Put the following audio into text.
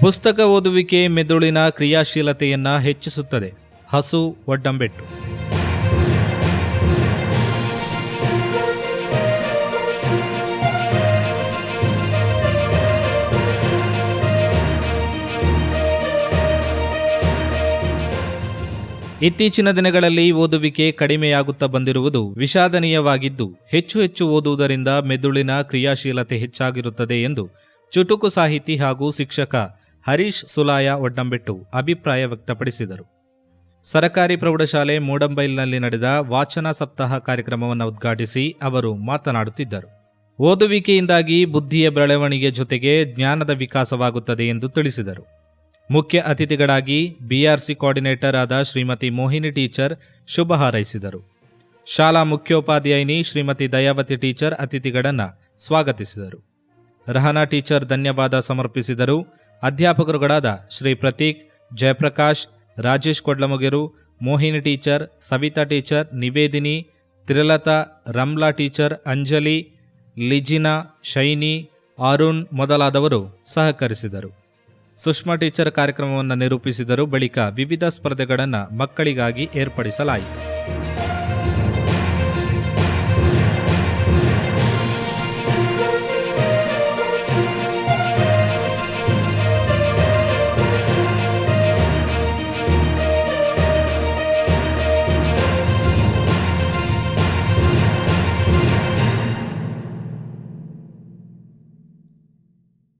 ಪುಸ್ತಕ ಓದುವಿಕೆ ಮೆದುಳಿನ ಕ್ರಿಯಾಶೀಲತೆಯನ್ನ ಹೆಚ್ಚಿಸುತ್ತದೆ. ಹಸು, ಒಡ್ಡಂಬೆಟ್ಟು. ಇತ್ತೀಚಿನ ದಿನಗಳಲ್ಲಿ ಓದುವಿಕೆ ಕಡಿಮೆಯಾಗುತ್ತಾ ಬಂದಿರುವುದು ವಿಷಾದನೀಯವಾಗಿದ್ದು, ಹೆಚ್ಚು ಹೆಚ್ಚು ಓದುವುದರಿಂದ ಮೆದುಳಿನ ಕ್ರಿಯಾಶೀಲತೆ ಹೆಚ್ಚಾಗಿರುತ್ತದೆ ಎಂದು ಚುಟುಕು ಸಾಹಿತಿ ಹಾಗೂ ಶಿಕ್ಷಕ ಹರೀಶ್ ಸುಲಾಯ ಒಡ್ಡಂಬೆಟ್ಟು ಅಭಿಪ್ರಾಯ ವ್ಯಕ್ತಪಡಿಸಿದರು. ಸರಕಾರಿ ಪ್ರೌಢಶಾಲೆ ಮೂಡಂಬೈಲ್ನಲ್ಲಿ ನಡೆದ ವಾಚನ ಸಪ್ತಾಹ ಕಾರ್ಯಕ್ರಮವನ್ನು ಉದ್ಘಾಟಿಸಿ ಅವರು ಮಾತನಾಡುತ್ತಿದ್ದರು. ಓದುವಿಕೆಯಿಂದಾಗಿ ಬುದ್ಧಿಯ ಬೆಳವಣಿಗೆ ಜೊತೆಗೆ ಜ್ಞಾನದ ವಿಕಾಸವಾಗುತ್ತದೆ ಎಂದು ತಿಳಿಸಿದರು. ಮುಖ್ಯ ಅತಿಥಿಗಳಾಗಿ ಬಿಆರ್ಸಿ ಕೋಆರ್ಡಿನೇಟರ್ ಆದ ಶ್ರೀಮತಿ ಮೋಹಿನಿ ಟೀಚರ್ ಶುಭ ಹಾರೈಸಿದರು. ಶಾಲಾ ಮುಖ್ಯೋಪಾಧ್ಯಾಯಿನಿ ಶ್ರೀಮತಿ ದಯಾವತಿ ಟೀಚರ್ ಅತಿಥಿಗಳನ್ನು ಸ್ವಾಗತಿಸಿದರು. ರಹನಾ ಟೀಚರ್ ಧನ್ಯವಾದ ಸಮರ್ಪಿಸಿದರು. ಅಧ್ಯಾಪಕರುಗಳಾದ Shri Prateek, Jayaprakash, Rajesh Kodlamogaru, Mohini teacher, Savita teacher, Nivedini, Trilatha, Ramla teacher, Anjali, Lijina, Shiny, Arun ಮೊದಲಾದವರು ಸಹಕರಿಸಿದರು. ಸುಷ್ಮಾ ಟೀಚರ್ ಕಾರ್ಯಕ್ರಮವನ್ನು ನಿರೂಪಿಸಿದರು. ಬಳಿಕ ವಿವಿಧ ಸ್ಪರ್ಧೆಗಳನ್ನು ಮಕ್ಕಳಿಗಾಗಿ ಏರ್ಪಡಿಸಲಾಯಿತು.